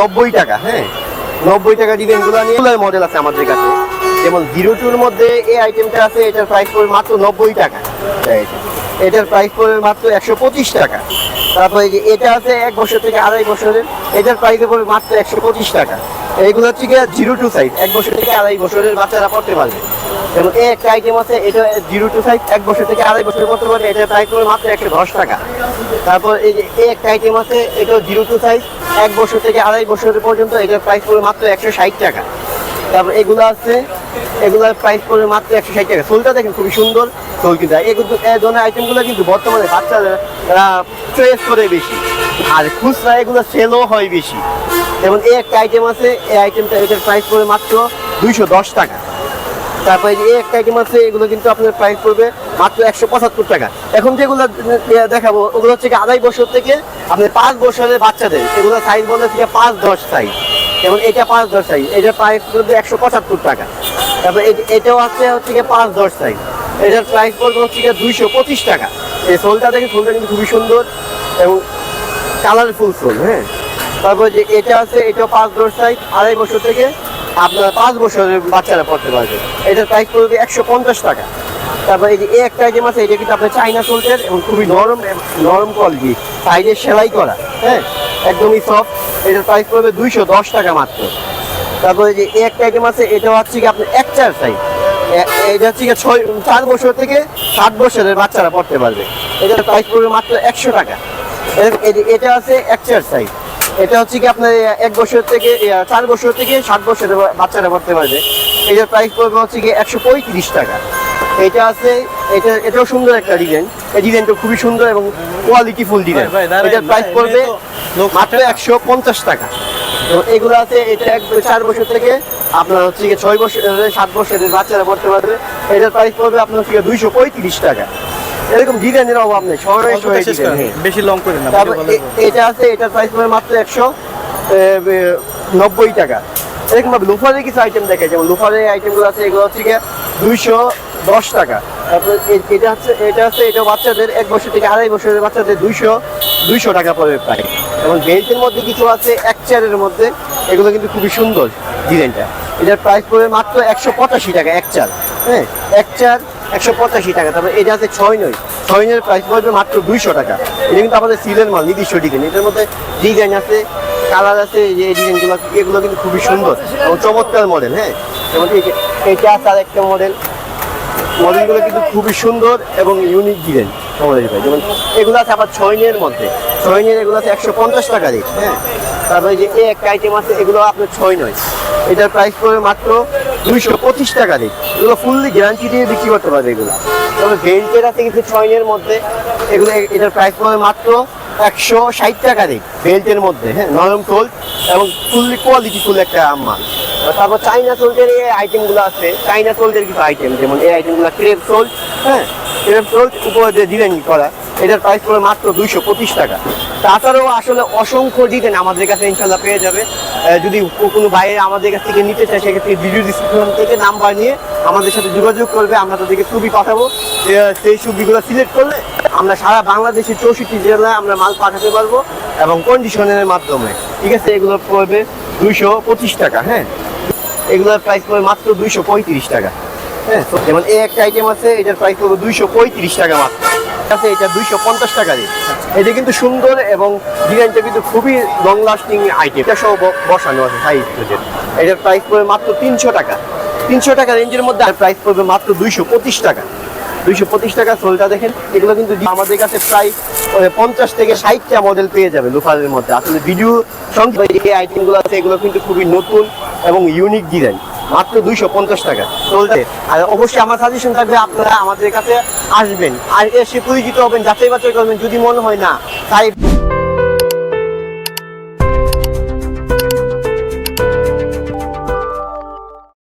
নব্বই টাকা হ্যাঁ? নব্বই টাকা ডিজাইনগুলো নিয়ে মডেল আছে আমাদের কাছে। যেমন জিরো টুর মধ্যে এই আইটেমটা আছে, এটার প্রাইস পড়বে মাত্র নব্বই টাকা। এটার প্রাইস পড়বে মাত্র একশো পঁচিশ টাকা। তারপরে যে, এটা আছে এক বছর থেকে আড়াই বছরের, এটার প্রাইস পড়বে মাত্র একশো পঁচিশ টাকা। এইগুলো হচ্ছে জিরো টু সাইজ এক বছর থেকে আড়াই বছরের বাচ্চারা পড়তে পারবে। যেমন এই একটা আইটেম আছে, এটা জিরো টু সাইজ এক বছর থেকে আড়াই বছর পড়তে পারবে এটার প্রাইস পড়বে মাত্র একশো দশ টাকা। তারপর এই যে এই একটা আইটেম আছে এটা জিরো টু সাইজ এক বছর থেকে আড়াই বছর পর্যন্ত এটার প্রাইস পড়বে মাত্র একশো ষাট টাকা। তারপর এগুলো আছে, এগুলোর প্রাইস পড়বে মাত্র একশো ষাট টাকা। সোলটা দেখেন খুবই সুন্দর সোল কিন্তু। এগুলো এই ধরনের আইটেমগুলো কিন্তু বর্তমানে বাচ্চারা চয়েস করে বেশি। আর খুচরা এগুলো সেলও হয় বেশি। যেমন এই একটা আইটেম আছে, এই আইটেমটা এটার প্রাইস পড়বে মাত্র দুইশো দশ টাকা। তারপরে এই একটা আইটেম আছে, এগুলো কিন্তু আপনার প্রাইস পড়বে মাত্র একশো পঁচাত্তর টাকা। এখন যেগুলো দেখাবো, ওগুলো হচ্ছে আড়াই বছর থেকে আপনি পাঁচ বছরের বাচ্চাদের, এগুলো সাইজ বলে থেকে পাঁচ দশ সাইজ এবং এটা পাঁচ দশ সাইজ এটার প্রাইস পড়বে একশো পঁচাত্তর টাকা। তারপরে এটাও আছে হচ্ছে কি পাঁচ দশ সাইজ এটার প্রাইস পড়বে হচ্ছে গিয়ে দুইশো পঁচিশ টাকা। এই সোলটা দেখে সোলটা কিন্তু খুবই সুন্দর এবং কালারফুল সোল হ্যাঁ। তারপর যে এটা আছে, এটাও পাঁচ দশ সাইজ আড়াই বছর থেকে আপনার পাঁচ বছরের বাচ্চারা পড়তে পারবে। এটার প্রাইস পড়বে একশো পঞ্চাশ টাকা। তারপর এই যে এই একটা আইটেম আছে, এটা কিন্তু আপনার চাইনা সোল্টের এবং খুবই নরম নরম কোয়ালিটি সাইডে সেলাই করা হ্যাঁ? একদমই সফট এটার প্রাইস পড়বে দুইশো দশ টাকা মাত্র। তারপরে যে এই একটা আইটেম আছে এটা হচ্ছে কি আপনার এক চার সাইজ এটা হচ্ছে কি ছয়, চার বছর থেকে সাত বছরের বাচ্চারা পড়তে পারবে। এটার প্রাইস পড়বে মাত্র একশো টাকা। এটা আছে এক চার সাইজ এটা হচ্ছে কি আপনার এক বছর থেকে চার বছর থেকে সাত বছরের বাচ্চারা পড়তে পারবে। এটার প্রাইস পড়বে হচ্ছে কি একশো পঁয়ত্রিশ টাকা। এটা আছে এটা এটাও সুন্দর একটা ডিজাইন এই ডিজাইনটা খুবই সুন্দর এবং কোয়ালিটি ফুল ডিজাইন এটার প্রাইস পড়বে তো মাত্র একশো পঞ্চাশ টাকা। এবং এগুলো আছে এটা এক চার বছর থেকে আপনার হচ্ছে কি ছয় বছর সাত বছরের বাচ্চারা পড়তে পারবে। এটার প্রাইস পড়বে আপনার হচ্ছে দুইশো পঁয়ত্রিশ টাকা। এরকম ডিজাইনের অভাব নেই শহরে শহরে। বেশি লং করে না এটা আছে এটার প্রাইস পড়বে মাত্র একশো নব্বই টাকা। এরকম ভাবে লোফারের কিছু আইটেম দেখে যেমন লোফারের আইটেমগুলো আছে এগুলো হচ্ছে গিয়ে দুইশো দশ টাকা। তারপর এটা হচ্ছে এটা আছে এটা বাচ্চাদের এক বছর থেকে আড়াই বছরের বাচ্চাদের দুইশো দুইশো টাকা পড়বে প্রায়। এবং বেল্টের মধ্যে কিছু আছে এক চেয়ারের মধ্যে এগুলো কিন্তু খুবই সুন্দর ডিজাইনটা এটার প্রাইস পড়বে মাত্র একশো পঁচাশি টাকা এক চার হ্যাঁ? এক চার একশো পঁচাশি টাকা, তারপর এটা আছে ছয় নয়। ছয় নয়ের প্রাইস পড়বে মাত্র দুইশো টাকা। এটা কিন্তু আমাদের সিলের মাল নির্দিষ্ট ডিজাইন এটার মধ্যে ডিজাইন আছে কালার আছে যে ডিজাইনগুলো এগুলো কিন্তু খুবই সুন্দর। এবং চমৎকার মডেল হ্যাঁ? এই এটা আছে আর একটা মডেল মডেলগুলো কিন্তু খুবই সুন্দর এবং ইউনিক ডিজাইন আমাদের যেমন এগুলো আছে আবার ছয় নিয়ের মধ্যে। ছয় নিয়ের এগুলো আছে একশো পঞ্চাশ টাকা রেট হ্যাঁ? তারপরে যে এই একটা আইটেম আছে, এগুলো আপনার ছয় নয়। এটার প্রাইস পড়বে মাত্র দুইশো পঁচিশ টাকা রেট এগুলো ফুললি গ্যারান্টি দিয়ে বিক্রি করতে পারবে এগুলো। তবে বেল্টের আছে কিন্তু ছয় নিয়ের মধ্যে। এগুলো এটার প্রাইস পড়বে মাত্র একশো ষাট টাকা রেট বেল্টের মধ্যে হ্যাঁ নরম টোল এবং ফুললি কোয়ালিটি ফুল একটা মাল। তারপর চাইনা সোল্ডের এই আইটেমগুলো আছে। চাইনা সোল্ডের কিছু আইটেম যেমন এই আইটেমগুলো ক্রেপ সোল্ড হ্যাঁ ক্রেপ সোল্ড উপরে ডিজাইন করা। এটার প্রাইস পড়ে মাত্র দুইশো পঁচিশ টাকা। তাছাড়াও আসলে অসংখ্য ডিজাইন আমাদের কাছে ইনশাল্লাহ পেয়ে যাবে। যদি কোনো ভাই আমাদের কাছ থেকে নিতে চায়, সেক্ষেত্রে ভিডিও ডিসক্রিপশন থেকে নাম্বার নিয়ে আমাদের সাথে যোগাযোগ করবে, আমরা তাদেরকে ছবি পাঠাবো। সেই ছবিগুলো সিলেক্ট করলে আমরা সারা বাংলাদেশের চৌষট্টি জেলায় আমরা মাল পাঠাতে পারব এবং কন্ডিশনের মাধ্যমে। ঠিক আছে? এগুলো পড়বে দুইশো পঁচিশ টাকা হ্যাঁ? এগুলোর প্রাইস পড়বে মাত্র দুইশো পঁয়ত্রিশ টাকা। হ্যাঁ যেমন এই একটা আইটেম আছে, এটার প্রাইস পড়বে দুইশো পঁয়ত্রিশ টাকা মাত্র। আছে, এটা দুইশো পঞ্চাশ টাকা রেট এটা কিন্তু সুন্দর এবং ডিজাইনটা কিন্তু খুবই লং লাস্টিং আইটেম এটা সহ বসানো আছে সাইজ এটার প্রাইস পড়বে মাত্র তিনশো টাকা। তিনশো টাকা রেঞ্জের মধ্যে আর প্রাইস পড়বে মাত্র দুইশো পঁচিশ টাকা। দুইশো পঁচিশ টাকা সোলটা দেখেন, এগুলো কিন্তু আমাদের কাছে প্রায় পঞ্চাশ থেকে ষাটটা মডেল পেয়ে যাবে লোফারের মধ্যে। আসলে ভিডিও সংখ্যা যে আইটেমগুলো আছে, এগুলো কিন্তু খুবই নতুন এবং ইউনিক ডিজাইন মাত্র দুইশো পঞ্চাশ টাকা চলতে আর অবশ্যই আমার সাজেশন থাকবে, আপনারা আমাদের কাছে আসবেন। আর এসে পরিচিত হবেন যাচাই বাছাই করবেন, যদি মনে হয় না, তাই